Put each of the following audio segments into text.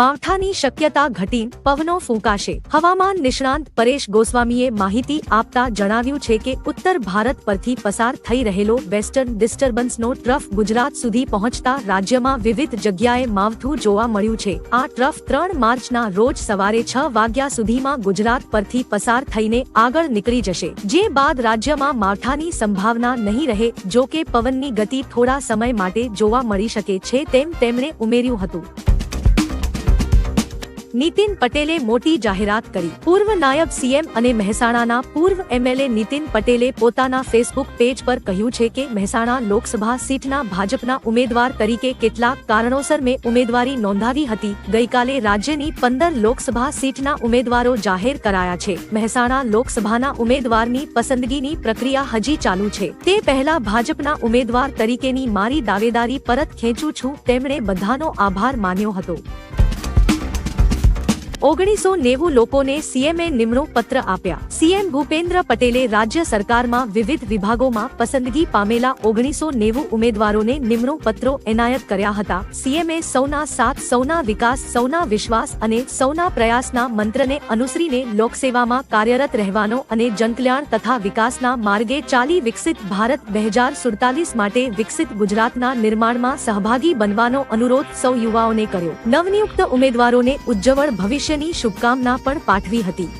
માવઠાની શક્યતા ઘટી, પવનો ફૂંકાશે. હવામાન નિષ્ણાંત પરેશ ગોસ્વામીએ માહિતી આપતા જણાવ્યું છે કે, ઉત્તર ભારત પરથી પસાર થઈ રહેલો વેસ્ટર્ન ડિસ્ટર્બન્સનો ટ્રફ ગુજરાત સુધી પહોંચતા રાજ્યમાં વિવિધ જગ્યાએ માવઠું જોવા મળ્યું છે. આ ટ્રફ ત્રણ માર્ચના રોજ સવારે છ વાગ્યા સુધીમાં ગુજરાત પરથી પસાર થઈને આગળ નીકળી જશે. જે બાદ રાજ્યમાં માવઠાની સંભાવના નહીં રહે જો કે પવનની ગતિ થોડા સમય માટે જોવા મળી શકે છે તેમ તેમણે ઉમેર્યું હતું. નીતિન પટેલે મોટી જાહેરાત કરી. પૂર્વ નાયબ સીએમ અને મહેસાણાના પૂર્વ એમએલએ નીતિન પટેલે પોતાના ફેસબુક પેજ પર કહ્યું છે કે મહેસાણા લોકસભા સીટના ભાજપના ઉમેદવાર તરીકે કેટલાક કારણોસર મેં ઉમેદવારી નોંધાવી હતી. ગઈકાલે રાજ્યની પંદર લોકસભા સીટના ઉમેદવારો જાહેર કરાયા છે. મહેસાણા લોકસભાના ઉમેદવારની પસંદગીની પ્રક્રિયા હજી ચાલુ છે. તે પહેલા ભાજપના ઉમેદવાર તરીકેની મારી દાવેદારી પરત ખેંચું છું. તેમણે બધાનો આભાર માન્યો હતો. ઓગણીસો નેવું લોકોને સીએમએ નિમણૂક પત્ર આપ્યા. સીએમ ભૂપેન્દ્ર પટેલે રાજ્ય સરકારમાં વિવિધ વિભાગોમાં પસંદગી પામેલા ઓગણીસો નેવું ઉમેદવારોને નિમણૂક પત્રો એનાયત કર્યા હતા. સીએમએ સૌના સાથ, સૌના વિકાસ, સૌના વિશ્વાસ અને સૌના પ્રયાસના મંત્રને અનુસરીને લોકસેવામાં કાર્યરત રહેવાનો અને જનકલ્યાણ તથા વિકાસના માર્ગે ચાલી વિકસિત ભારત બે હજાર સુડતાલીસ માટે વિકસિત ગુજરાતના નિર્માણમાં સહભાગી બનવાનો અનુરોધ સૌ યુવાઓને કર્યો. નવનિયુક્ત ઉમેદવારોને ઉજ્જવળ ભવિષ્ય ભવિષ્યની શુભકામના પણ પાઠવી હતી.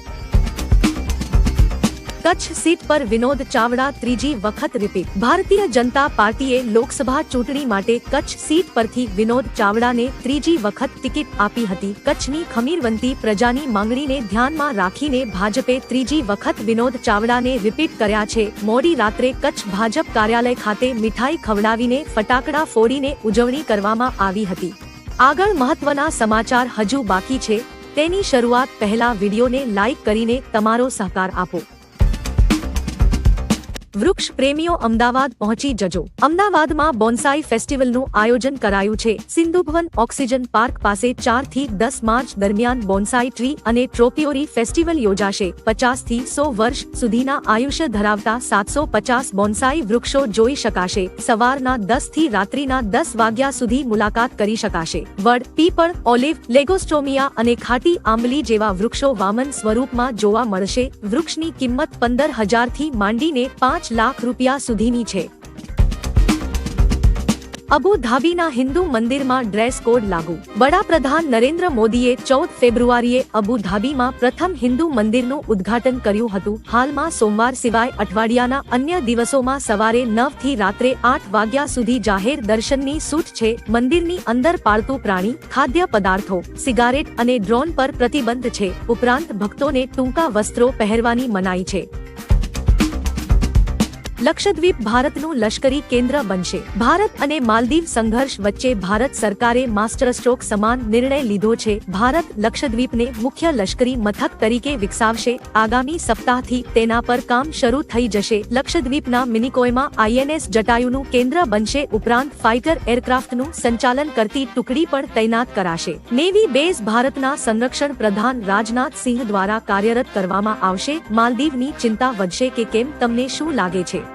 કચ્છ સીટ પર વિનોદ ચાવડા ત્રીજી વખત રિપીટ. ભારતીય જનતા પાર્ટીએ લોકસભા ચૂંટણી માટે કચ્છ સીટ પરથી વિનોદ ચાવડાને ત્રીજી વખત ટિકિટ આપી હતી. કચ્છની ખમીરવંતી પ્રજાની માંગણીને ધ્યાનમાં રાખીને ભાજપે ત્રીજી વખત વિનોદ ચાવડાને રિપીટ કર્યા છે. મોડી રાત્રે કચ્છ ભાજપ કાર્યાલય ખાતે મીઠાઈ ખવડાવીને ફટાકડા ફોડીને ઉજવણી કરવામાં આવી હતી. આગળ મહત્વના સમાચાર હજુ બાકી છે. તેની શરૂઆત પહેલા વિડીયોને લાઇક કરીને તમારો સહકાર આપો. વૃક્ષ પ્રેમીઓ અમદાવાદ પહોંચી જજો. અમદાવાદમાં બોન્સાઈ ફેસ્ટિવલનું આયોજન કરાયું છે. સિંધુભવન ઓક્સિજન પાર્ક પાસે ચારથી દસ માર્ચ દરમિયાન બોન્સાઈ ટ્રી અને ટ્રોપિયોરી ફેસ્ટિવલ યોજાશે. પચાસથી સો વર્ષ સુધીના આયુષ્ય ધરાવતા સાતસો પચાસ બોન્સાઈ વૃક્ષો જોઈ શકાશે. સવારના દસથી રાત્રિના દસ વાગ્યા સુધી મુલાકાત કરી શકાશે. વડ, પીપળ, ઓલિવ લેગોસ્ટોમિયા અને ખાટી આંબલી જેવા વૃક્ષો વામન સ્વરૂપમાં જોવા મળશે. વૃક્ષની કિંમત પંદર હજારથી માંડીને પાંચ પાંચ લાખ રૂપિયા સુધીની છે. અબુ ધાબીના હિન્દુ મંદિરમાં ડ્રેસ કોડ લાગુ. વડાપ્રધાન નરેન્દ્ર મોદીએ ચૌદ ફેબ્રુઆરીએ અબુ ધાબીમાં પ્રથમ હિન્દુ મંદિરનું ઉદ્ઘાટન કર્યું હતું. હાલમાં સોમવાર સિવાય અઠવાડિયાના અન્ય દિવસોમાં સવારે નવથી રાત્રે આઠ વાગ્યા સુધી જાહેર દર્શનની છૂટ છે. મંદિરની અંદર પાળતું પ્રાણી, ખાદ્ય પદાર્થો, સિગારેટ અને ડ્રોન પર પ્રતિબંધ છે. ઉપરાંત ભક્તોને ટૂંકા વસ્ત્રો પહેરવાની મનાઈ છે. લક્ષદ્વીપ ભારતનું લશ્કરી કેન્દ્ર બનશે. ભારત અને માલદીવ સંઘર્ષ વચ્ચે ભારત સરકારે માસ્ટરસ્ટ્રોક સમાન નિર્ણય લીધો છે. ભારત લક્ષદ્વીપને મુખ્ય લશ્કરી મથક તરીકે વિકસાવશે. આગામી સપ્તાહથી તેના પર કામ શરૂ થઈ જશે. લક્ષદ્વીપના મિનિકોયમાં આઈએનએસ જટાયુનું કેન્દ્ર બનશે ઉપરાંત ફાઇટર એરક્રાફ્ટનું સંચાલન કરતી ટુકડી પણ તૈનાત કરાશે. નેવી બેઝ ભારતના સંરક્ષણ પ્રધાન રાજનાથ સિંહ દ્વારા કાર્યરત કરવામાં આવશે. માલદીવની ચિંતા વધશે કે કેમ, તમને શું લાગે છે?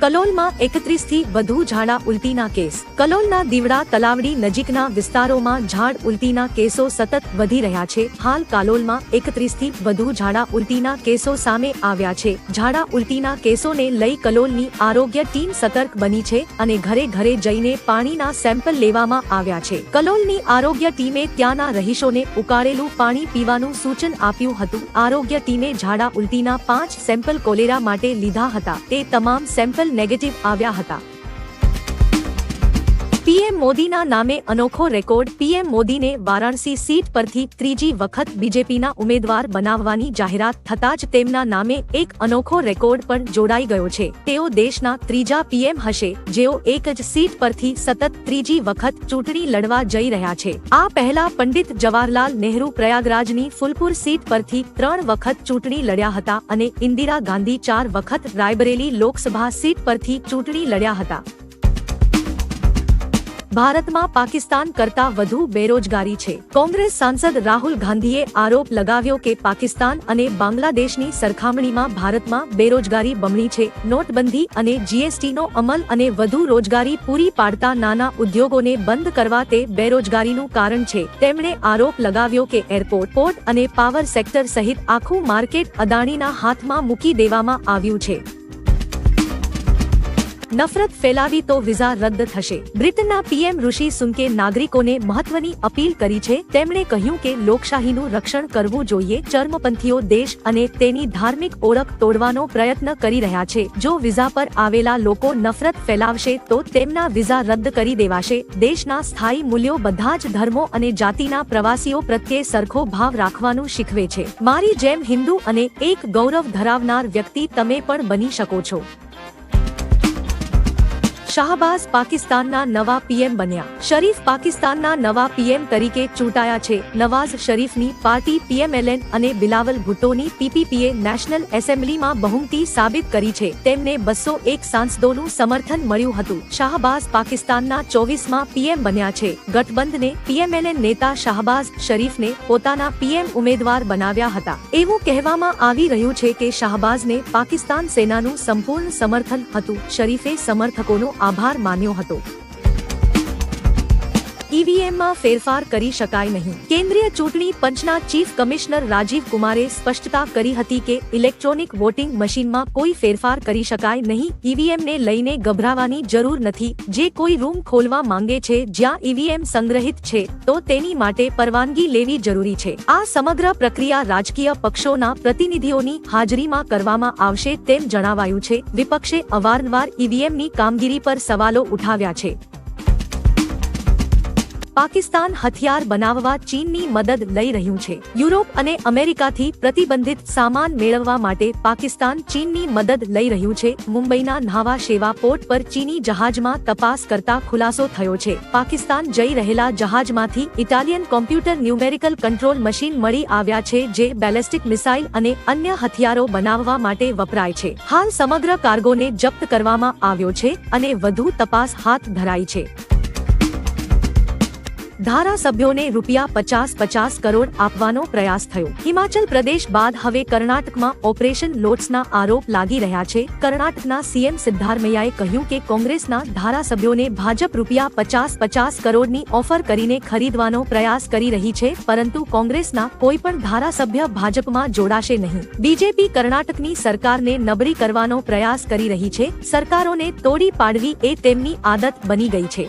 કલોલમાં એકત્રીસથી વધુ ઝાડા ઉલટીના કેસ. કલોલના દીવડા તલાવડી નજીકના વિસ્તારોમાં ઝાડ ઉલટીના કેસો સતત વધી રહ્યા છે. હાલ કાલોલમાં એકત્રીસથી વધુ ઝાડા ઉલટીના કેસો સામે આવ્યા છે. ઝાડા ઉલટીના કેસોને લઈ કલોલની આરોગ્ય ટીમ સતર્ક બની છે અને ઘરે ઘરે જઈને પાણીના સેમ્પલ લેવામાં આવ્યા છે. કલોલની આરોગ્ય ટીમે ત્યાંના રહીશોને ઉકાળેલું પાણી પીવાનું સૂચન આપ્યું હતું. આરોગ્ય ટીમે ઝાડા ઉલટીના પાંચ સેમ્પલ કોલેરા માટે લીધા હતા. તે તમામ સેમ્પલ નેગેટિવ આવ્યા હતા. પીએમ મોદીના નામે અનોખો રેકોર્ડ પીએમ મોદીને વારાણસી સીટ પરથી ત્રીજી વખત બીજેપીના ઉમેદવાર બનાવવાની જાહેરાત થતા જ તેમના નામે એક અનોખો રેકોર્ડ પણ જોડાઈ ગયો છે. તેઓ દેશના ત્રીજા પીએમ હશે, જેઓ એક જ સીટ પરથી સતત ત્રીજી વખત ચૂંટણી લડવા જઈ રહ્યા છે. આ પહેલા પંડિત જવાહરલાલ નહેરુ પ્રયાગરાજની ફુલપુર સીટ પરથી ત્રણ વખત ચૂંટણી લડ્યા હતા અને ઇન્દિરા ગાંધી ચાર વખત રાયબરેલી લોકસભા સીટ પરથી ચૂંટણી લડ્યા હતા. ભારતમાં પાકિસ્તાન કરતા વધુ બેરોજગારી છે. કોંગ્રેસ સાંસદ રાહુલ ગાંધીએ આરોપ લગાવ્યો કે પાકિસ્તાન અને બાંગ્લાદેશની સરખામણીમાં ભારતમાં બેરોજગારી બમણી છે. નોટબંધી અને જીએસટીનો અમલ અને વધુ રોજગારી પૂરી પાડતા નાના ઉદ્યોગોને બંધ કરવા તે બેરોજગારીનું કારણ છે. તેમણે આરોપ લગાવ્યો કે એરપોર્ટ, પોર્ટ અને પાવર સેક્ટર સહિત આખું માર્કેટ અદાણીના હાથમાં મૂકી દેવામાં આવ્યું છે. નફરત ફેલાવી તો વિઝા રદ થશે. બ્રિટનના પીએમ ઋષિ સુંકે નાગરિકોને મહત્વની અપીલ કરી છે. તેમણે કહ્યું કે લોકશાહીનું રક્ષણ કરવું જોઈએ. ચર્મપંથીઓ દેશ અને તેની ધાર્મિક ઓળખ તોડવાનો પ્રયત્ન કરી રહ્યા છે. જો વિઝા પર આવેલા લોકો નફરત ફેલાવશે તો તેમના વિઝા રદ કરી દેવાશે. દેશના સ્થાયી મૂલ્યો બધા જ ધર્મો અને જાતિના પ્રવાસીઓ પ્રત્યે સરખો ભાવ રાખવાનું શીખવે છે. મારી જેમ હિન્દુ અને એક ગૌરવ ધરાવનાર વ્યક્તિ તમે પણ બની શકો છો. શાહબાઝ પાકિસ્તાનના નવા પીએમ બન્યા. શરીફ પાકિસ્તાનના નવા પીએમ તરીકે ચૂંટાયા છે. નવાઝ શરીફની પાર્ટી પીએમએલએન અને બિલાવલ ભુટ્ટોની પીપીપીએ નેશનલ એસેમ્બલીમાં બહુમતી સાબિત કરી છે. તેમને બસો એક સાંસદોનું સમર્થન મળ્યું હતું. શાહબાઝ પાકિસ્તાનના ચોવીસમાં પીએમ બન્યા છે. ગઠબંધને પીએમએલએન નેતા શાહબાઝ શરીફને પોતાના પીએમ ઉમેદવાર બનાવ્યા હતા. એવું કહેવામાં આવી રહ્યું છે કે શાહબાઝને પાકિસ્તાન સેનાનું સંપૂર્ણ સમર્થન હતું. શરીફે સમર્થકોનો આભાર માન્યો હતો. ઈવીએમમાં ફેરફાર કરી શકાય નહીં. કેન્દ્રીય ચૂંટણી પંચના ચીફ કમિશનર રાજીવ કુમારે સ્પષ્ટતા કરી હતી કે ઇલેક્ટ્રોનિક વોટિંગ મશીનમાં કોઈ ફેરફાર કરી શકાય નહીં. ઈવીએમને લઈને ગભરાવાની જરૂર નથી. જે કોઈ રૂમ ખોલવા માંગે છે, જ્યાં ઈવીએમ સંગ્રહિત છે, તો તેની માટે પરવાનગી લેવી જરૂરી છે. આ સમગ્ર પ્રક્રિયા રાજકીય પક્ષોના પ્રતિનિધિઓની હાજરીમાં કરવામાં આવશે તેમ જણાવાયું છે. વિપક્ષે અવારનવાર ઈવીએમની કામગીરી પર સવાલો ઉઠાવ્યા છે. પાકિસ્તાન હથિયાર બનાવવા ચીનની મદદ લઈ રહ્યું છે. યુરોપ અને અમેરિકાથી પ્રતિબંધિત સામાન મેળવવા માટે પાકિસ્તાન ચીનની મદદ લઈ રહ્યું છે. મુંબઈના ન્હાવા સેવા પોર્ટ પર ચીની જહાજમાં તપાસ કરતા ખુલાસો થયો છે. પાકિસ્તાન જઈ રહેલા જહાજમાંથી Italian computer numerical control machine મળી આવ્યા છે, જે બેલેસ્ટિક મિસાઇલ અને અન્ય હથિયારો બનાવવા માટે વપરાય છે. હાલ સમગ્ર કાર્ગોને જપ્ત કરવામાં આવ્યો છે અને વધુ તપાસ હાથ ધરાઈ છે. ધારાસભ્યોને રૂપિયા પચાસ પચાસ કરોડ આપવાનો પ્રયાસ થયો. હિમાચલ પ્રદેશ બાદ હવે કર્ણાટકમાં ઓપરેશન લોટ્સના આરોપ લાગી રહ્યા છે. કર્ણાટકના સીએમ સિદ્ધારમૈયાએ કહ્યું કે કોંગ્રેસના ધારાસભ્યોને ભાજપ રૂપિયા પચાસ પચાસ કરોડની ઓફર કરીને ખરીદવાનો પ્રયાસ કરી રહી છે, પરંતુ કોંગ્રેસના કોઈ પણ ધારાસભ્ય ભાજપમાં જોડાશે નહીં. બીજેપી કર્ણાટકની સરકારને નબળી કરવાનો પ્રયાસ કરી રહી છે. સરકારોને તોડી પાડવી એ તેમની આદત બની ગઈ છે.